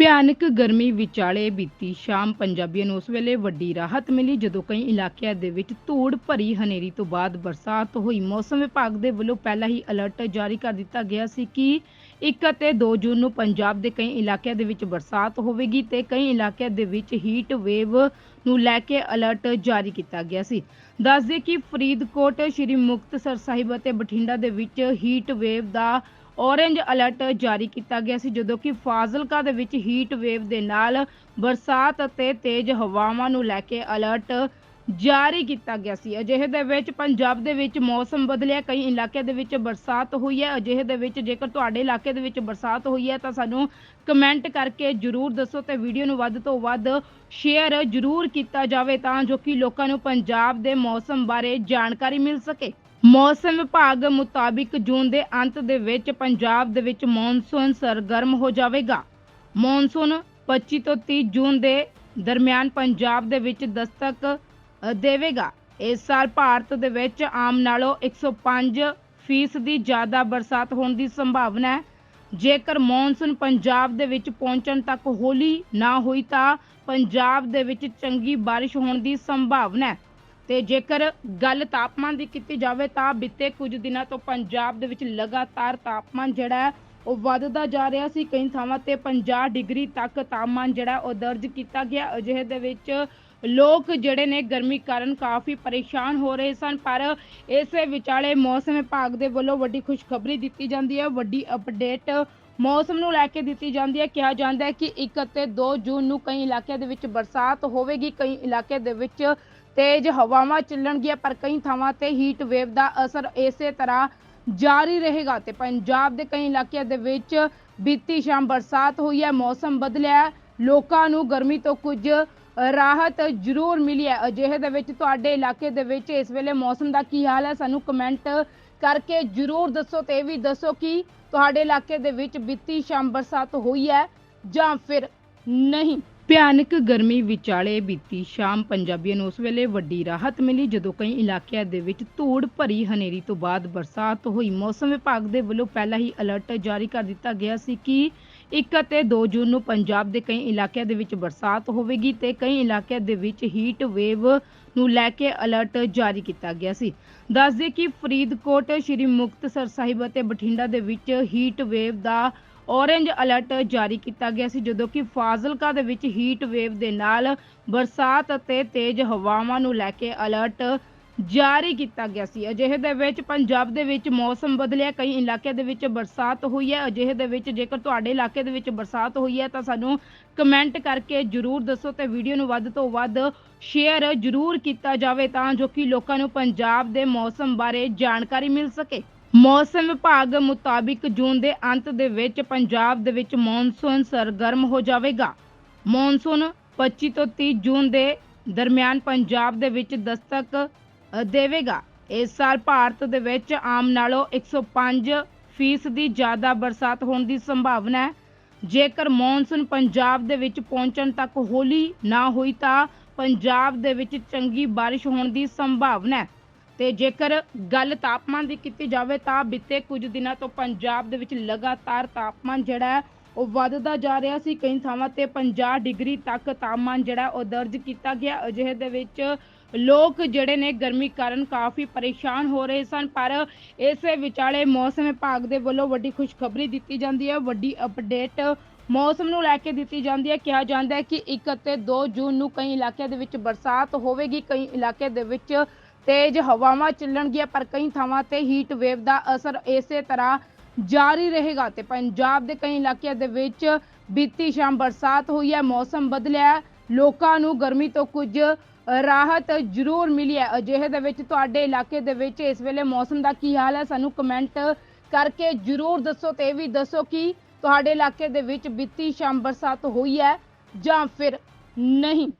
ਭਿਆਨਕ ਗਰਮੀ ਵਿਚਾਲੇ ਬੀਤੀ ਸ਼ਾਮ ਪੰਜਾਬੀਆਂ ਨੂੰ ਉਸ ਵੇਲੇ ਵੱਡੀ ਰਾਹਤ ਮਿਲੀ ਜਦੋਂ ਕਈ ਇਲਾਕਿਆਂ ਦੇ ਵਿੱਚ ਧੂੜ ਭਰੀ ਹਨੇਰੀ ਤੋਂ ਬਾਅਦ ਬਰਸਾਤ ਹੋਈ। ਮੌਸਮ ਵਿਭਾਗ ਦੇ ਵੱਲੋਂ ਪਹਿਲਾਂ ਹੀ ਅਲਰਟ ਜਾਰੀ ਕਰ ਦਿੱਤਾ ਗਿਆ ਸੀ ਕਿ 1 ਅਤੇ 2 ਜੂਨ ਨੂੰ ਪੰਜਾਬ ਦੇ ਕਈ ਇਲਾਕਿਆਂ ਦੇ ਵਿੱਚ ਬਰਸਾਤ ਹੋਵੇਗੀ ਤੇ ਕਈ ਇਲਾਕਿਆਂ ਦੇ ਵਿੱਚ ਹੀਟ ਵੇਵ ਨੂੰ ਲੈ ਕੇ ਅਲਰਟ ਜਾਰੀ ਕੀਤਾ ਗਿਆ ਸੀ। ਦੱਸਦੇ ਕਿ ਫਰੀਦਕੋਟ, ਸ਼੍ਰੀ ਮੁਕਤਸਰ ਸਾਹਿਬ ਅਤੇ ਬਠਿੰਡਾ ਦੇ ਵਿੱਚ ਹੀਟ ਵੇਵ ਦਾ ਔਰੇਂਜ ਅਲਰਟ ਜਾਰੀ ਕੀਤਾ ਗਿਆ ਸੀ, ਜਦੋਂ ਕਿ ਫਾਜ਼ਿਲਕਾ ਦੇ ਵਿੱਚ ਹੀਟ ਵੇਵ ਦੇ ਨਾਲ ਬਰਸਾਤ ਅਤੇ ਤੇਜ਼ ਹਵਾਵਾਂ ਨੂੰ ਲੈ ਕੇ ਅਲਰਟ ਜਾਰੀ ਕੀਤਾ ਗਿਆ ਸੀ। ਅਜਿਹੇ ਦੇ ਵਿੱਚ ਪੰਜਾਬ ਦੇ ਵਿੱਚ ਮੌਸਮ ਬਦਲਿਆ, ਕਈ ਇਲਾਕਿਆਂ ਦੇ ਵਿੱਚ ਬਰਸਾਤ ਹੋਈ ਹੈ। ਅਜਿਹੇ ਦੇ ਵਿੱਚ ਜੇਕਰ ਤੁਹਾਡੇ ਇਲਾਕੇ ਦੇ ਵਿੱਚ ਬਰਸਾਤ ਹੋਈ ਹੈ ਤਾਂ ਸਾਨੂੰ ਕਮੈਂਟ ਕਰਕੇ ਜਰੂਰ ਦੱਸੋ ਤੇ ਵੀਡੀਓ ਨੂੰ ਵੱਧ ਤੋਂ ਵੱਧ ਸ਼ੇਅਰ ਜਰੂਰ ਕੀਤਾ ਜਾਵੇ ਤਾਂ ਜੋ ਕਿ ਲੋਕਾਂ ਨੂੰ ਪੰਜਾਬ ਦੇ ਮੌਸਮ ਬਾਰੇ ਜਾਣਕਾਰੀ ਮਿਲ ਸਕੇ। ਮੌਸਮ ਵਿਭਾਗ ਮੁਤਾਬਿਕ ਜੂਨ ਦੇ ਅੰਤ ਦੇ ਵਿੱਚ ਪੰਜਾਬ ਦੇ ਵਿੱਚ ਮੌਨਸੂਨ ਸਰਗਰਮ ਹੋ ਜਾਵੇਗਾ। ਮੌਨਸੂਨ 25 ਤੋਂ 30 ਜੂਨ ਦੇ ਦਰਮਿਆਨ ਪੰਜਾਬ ਦੇ ਵਿੱਚ ਦਸਤਕ ਦੇਵੇਗਾ। ਇਸ ਸਾਲ ਭਾਰਤ ਦੇ ਵਿੱਚ ਆਮ ਨਾਲੋਂ 105 ਫੀਸਦੀ ਜ਼ਿਆਦਾ ਬਰਸਾਤ ਹੋਣ ਦੀ ਸੰਭਾਵਨਾ ਹੈ। ਜੇਕਰ ਮੌਨਸੂਨ ਪੰਜਾਬ ਦੇ ਵਿੱਚ ਪਹੁੰਚਣ ਤੱਕ ਹੌਲੀ ਨਾ ਹੋਈ ਤਾਂ ਪੰਜਾਬ ਦੇ ਵਿੱਚ ਚੰਗੀ ਬਾਰਿਸ਼ ਹੋਣ ਦੀ ਸੰਭਾਵਨਾ ਹੈ। ਤੇ ਜੇਕਰ ਗੱਲ ਤਾਪਮਾਨ ਦੀ ਕੀਤੀ ਜਾਵੇ ਤਾਂ ਬੀਤੇ ਕੁਝ ਦਿਨਾਂ ਤੋਂ ਪੰਜਾਬ ਦੇ ਵਿੱਚ ਲਗਾਤਾਰ ਤਾਪਮਾਨ ਜਿਹੜਾ ਉਹ ਵੱਧਦਾ ਜਾ ਰਿਹਾ ਸੀ। ਕਈ ਥਾਵਾਂ ਤੇ 50 ਡਿਗਰੀ ਤੱਕ ਤਾਪਮਾਨ ਜਿਹੜਾ ਉਹ ਦਰਜ ਕੀਤਾ ਗਿਆ। ਅਜਿਹੇ ਦੇ ਵਿੱਚ ਲੋਕ ਜਿਹੜੇ ਨੇ ਗਰਮੀ ਕਾਰਨ ਕਾਫੀ ਪਰੇਸ਼ਾਨ ਹੋ ਰਹੇ ਸਨ, ਪਰ ਇਸੇ ਵਿਚਾਲੇ ਮੌਸਮ ਵਿਭਾਗ ਦੇ ਵੱਲੋਂ ਵੱਡੀ ਖੁਸ਼ਖਬਰੀ ਦਿੱਤੀ ਜਾਂਦੀ ਹੈ, ਵੱਡੀ ਅਪਡੇਟ ਮੌਸਮ ਨੂੰ ਲੈ ਕੇ ਦਿੱਤੀ ਜਾਂਦੀ ਹੈ। ਕਿਹਾ ਜਾਂਦਾ ਹੈ ਕਿ 1 ਅਤੇ 2 ਜੂਨ ਨੂੰ ਕਈ ਇਲਾਕਿਆਂ ਦੇ ਵਿੱਚ ਬਰਸਾਤ ਹੋਵੇਗੀ, ਕਈ ਇਲਾਕਿਆਂ ਦੇ ਵਿੱਚ ਤੇਜ਼ ਹਵਾਵਾਂ ਚੱਲਣਗੀਆਂ, ਪਰ ਕਈ ਥਾਵਾਂ ਤੇ ਹੀਟ ਵੇਵ ਦਾ ਅਸਰ ਇਸੇ ਤਰ੍ਹਾਂ ਜਾਰੀ ਰਹੇਗਾ ਤੇ ਪੰਜਾਬ ਦੇ ਕਈ ਇਲਾਕਿਆਂ ਦੇ ਵਿੱਚ ਬੀਤੀ ਸ਼ਾਮ ਬਰਸਾਤ ਹੋਈ ਹੈ, ਮੌਸਮ ਬਦਲਿਆ ਲੋਕਾਂ ਨੂੰ ਗਰਮੀ ਤੋਂ ਕੁਝ ਰਾਹਤ ਜ਼ਰੂਰ ਮਿਲੀ ਹੈ। ਅਜਿਹੇ ਦੇ ਵਿੱਚ ਤੁਹਾਡੇ ਇਲਾਕੇ ਦੇ ਵਿੱਚ ਇਸ ਵੇਲੇ ਮੌਸਮ ਦਾ ਕੀ ਹਾਲ ਹੈ? ਸਾਨੂੰ ਕਮੈਂਟ ਕਰਕੇ ਜ਼ਰੂਰ ਦੱਸੋ ਤੇ ਇਹ ਵੀ ਦੱਸੋ ਕਿ ਤੁਹਾਡੇ ਇਲਾਕੇ ਦੇ ਵਿੱਚ ਬੀਤੀ ਸ਼ਾਮ ਬਰਸਾਤ ਹੋਈ ਹੈ ਜਾਂ ਫਿਰ ਨਹੀਂ। ਭਿਆਨਕ ਗਰਮੀ ਵਿਚਾਲੇ ਬੀਤੀ ਸ਼ਾਮ ਪੰਜਾਬੀਆਂ ਨੂੰ ਉਸ ਵੇਲੇ ਵੱਡੀ ਰਾਹਤ ਮਿਲੀ, ਜਦੋਂ ਕਈ ਇਲਾਕਿਆਂ ਦੇ ਵਿੱਚ ਧੂੜ ਭਰੀ ਹਨੇਰੀ ਤੋਂ ਬਾਅਦ ਬਰਸਾਤ ਹੋਈ। ਮੌਸਮ ਵਿਭਾਗ ਦੇ ਵੱਲੋਂ ਪਹਿਲਾਂ ਹੀ ਅਲਰਟ ਜਾਰੀ ਕਰ ਦਿੱਤਾ ਗਿਆ ਸੀ ਕਿ 1 ਅਤੇ 2 ਜੂਨ ਨੂੰ ਪੰਜਾਬ ਦੇ ਕਈ ਇਲਾਕਿਆਂ ਦੇ ਵਿੱਚ ਬਰਸਾਤ ਹੋਵੇਗੀ ਤੇ ਕਈ ਇਲਾਕਿਆਂ ਦੇ ਵਿੱਚ ਹੀਟ ਵੇਵ ਨੂੰ ਲੈ ਕੇ ਅਲਰਟ ਜਾਰੀ ਕੀਤਾ ਗਿਆ ਸੀ। ਦੱਸਦੇ ਕਿ ਫਰੀਦਕੋਟ, ਸ਼੍ਰੀ ਮੁਕਤਸਰ ਸਾਹਿਬ ਅਤੇ ਬਠਿੰਡਾ ਦੇ ਵਿੱਚ ਹੀਟ ਵੇਵ ਦਾ ਔਰੇਂਜ ਅਲਰਟ ਜਾਰੀ ਕੀਤਾ ਗਿਆ ਸੀ, ਜਦੋਂ ਕਿ ਫਾਜ਼ਿਲਕਾ ਦੇ ਵਿੱਚ ਹੀਟ ਵੇਵ ਦੇ ਨਾਲ ਬਰਸਾਤ ਅਤੇ ਤੇਜ਼ ਹਵਾਵਾਂ ਨੂੰ ਲੈ ਕੇ ਅਲਰਟ ਜਾਰੀ ਕੀਤਾ ਗਿਆ ਸੀ। ਅਜਿਹੇ ਦੇ ਵਿੱਚ ਪੰਜਾਬ ਦੇ ਵਿੱਚ ਮੌਸਮ ਬਦਲਿਆ, ਕਈ ਇਲਾਕਿਆਂ ਦੇ ਵਿੱਚ ਬਰਸਾਤ ਹੋਈ ਹੈ। ਅਜਿਹੇ ਦੇ ਵਿੱਚ ਜੇਕਰ ਤੁਹਾਡੇ ਇਲਾਕੇ ਦੇ ਵਿੱਚ ਬਰਸਾਤ ਹੋਈ ਹੈ ਤਾਂ ਸਾਨੂੰ ਕਮੈਂਟ ਕਰਕੇ ਜਰੂਰ ਦੱਸੋ ਤੇ ਵੀਡੀਓ ਨੂੰ ਵੱਧ ਤੋਂ ਵੱਧ ਸ਼ੇਅਰ ਜਰੂਰ ਕੀਤਾ ਜਾਵੇ ਤਾਂ ਜੋ ਕਿ ਲੋਕਾਂ ਨੂੰ ਪੰਜਾਬ ਦੇ ਮੌਸਮ ਬਾਰੇ ਜਾਣਕਾਰੀ ਮਿਲ ਸਕੇ। ਮੌਸਮ ਵਿਭਾਗ ਮੁਤਾਬਿਕ ਜੂਨ ਦੇ ਅੰਤ ਦੇ ਵਿੱਚ ਪੰਜਾਬ ਦੇ ਵਿੱਚ ਮੌਨਸੂਨ ਸਰਗਰਮ ਹੋ ਜਾਵੇਗਾ। ਮੌਨਸੂਨ 25 ਤੋਂ 30 ਜੂਨ ਦੇ ਦਰਮਿਆਨ ਪੰਜਾਬ ਦੇ ਵਿੱਚ ਦਸਤਕ ਦੇਵੇਗਾ। ਇਸ ਸਾਲ ਭਾਰਤ ਦੇ ਵਿੱਚ ਆਮ ਨਾਲੋਂ 105 ਫੀਸਦੀ ਜ਼ਿਆਦਾ ਬਰਸਾਤ ਹੋਣ ਦੀ ਸੰਭਾਵਨਾ ਹੈ। ਜੇਕਰ ਮੌਨਸੂਨ ਪੰਜਾਬ ਦੇ ਵਿੱਚ ਪਹੁੰਚਣ ਤੱਕ ਹੌਲੀ ਨਾ ਹੋਈ ਤਾਂ ਪੰਜਾਬ ਦੇ ਵਿੱਚ ਚੰਗੀ ਬਾਰਿਸ਼ ਹੋਣ ਦੀ ਸੰਭਾਵਨਾ ਹੈ। ਤੇ ਜੇਕਰ ਗੱਲ ਤਾਪਮਾਨ ਦੀ ਕੀਤੀ ਜਾਵੇ ਤਾਂ ਬੀਤੇ ਕੁਝ ਦਿਨਾਂ ਤੋਂ ਪੰਜਾਬ ਦੇ ਵਿੱਚ ਲਗਾਤਾਰ ਤਾਪਮਾਨ ਜਿਹੜਾ ਉਹ ਵੱਧਦਾ ਜਾ ਰਿਹਾ ਸੀ। ਕਈ ਥਾਵਾਂ ਤੇ 50 ਡਿਗਰੀ ਤੱਕ ਤਾਪਮਾਨ ਜਿਹੜਾ ਉਹ ਦਰਜ ਕੀਤਾ ਗਿਆ। ਅਜਿਹੇ ਦੇ ਵਿੱਚ ਲੋਕ ਜਿਹੜੇ ਨੇ ਗਰਮੀ ਕਾਰਨ ਕਾਫੀ ਪਰੇਸ਼ਾਨ ਹੋ ਰਹੇ ਸਨ, ਪਰ ਇਸੇ ਵਿਚਾਲੇ ਮੌਸਮ ਵਿਭਾਗ ਦੇ ਵੱਲੋਂ ਵੱਡੀ ਖੁਸ਼ਖਬਰੀ ਦਿੱਤੀ ਜਾਂਦੀ ਹੈ, ਵੱਡੀ ਅਪਡੇਟ ਮੌਸਮ ਨੂੰ ਲੈ ਕੇ ਦਿੱਤੀ ਜਾਂਦੀ ਹੈ। ਕਿਹਾ ਜਾਂਦਾ ਹੈ ਕਿ 1 ਅਤੇ 2 ਜੂਨ ਨੂੰ ਕਈ ਇਲਾਕਿਆਂ ਦੇ ਵਿੱਚ ਬਰਸਾਤ ਹੋਵੇਗੀ, ਕਈ ਇਲਾਕਿਆਂ ਦੇ ਵਿੱਚ ਤੇਜ਼ ਹਵਾਵਾਂ ਚੱਲਣਗੀਆਂ, ਪਰ ਕਈ ਥਾਵਾਂ ਤੇ ਹੀਟ ਵੇਵ ਦਾ ਅਸਰ ਇਸੇ ਤਰ੍ਹਾਂ ਜਾਰੀ ਰਹੇਗਾ ਤੇ ਪੰਜਾਬ ਦੇ ਕਈ ਇਲਾਕਿਆਂ ਦੇ ਵਿੱਚ ਬੀਤੀ ਸ਼ਾਮ ਬਰਸਾਤ ਹੋਈ ਹੈ, ਮੌਸਮ ਬਦਲਿਆ। ਲੋਕਾਂ ਨੂੰ ਗਰਮੀ ਤੋਂ ਕੁਝ ਰਾਹਤ ਜ਼ਰੂਰ ਮਿਲੀ ਹੈ। ਅਜਿਹੇ ਦੇ ਵਿੱਚ ਤੁਹਾਡੇ ਇਲਾਕੇ ਦੇ ਵਿੱਚ ਇਸ ਵੇਲੇ ਮੌਸਮ ਦਾ ਕੀ ਹਾਲ ਹੈ? ਸਾਨੂੰ ਕਮੈਂਟ ਕਰਕੇ ਜ਼ਰੂਰ ਦੱਸੋ ਤੇ ਇਹ ਵੀ ਦੱਸੋ ਕਿ ਤੁਹਾਡੇ ਇਲਾਕੇ ਦੇ ਵਿੱਚ ਬੀਤੀ ਸ਼ਾਮ ਬਰਸਾਤ ਹੋਈ ਹੈ ਜਾਂ ਫਿਰ ਨਹੀਂ।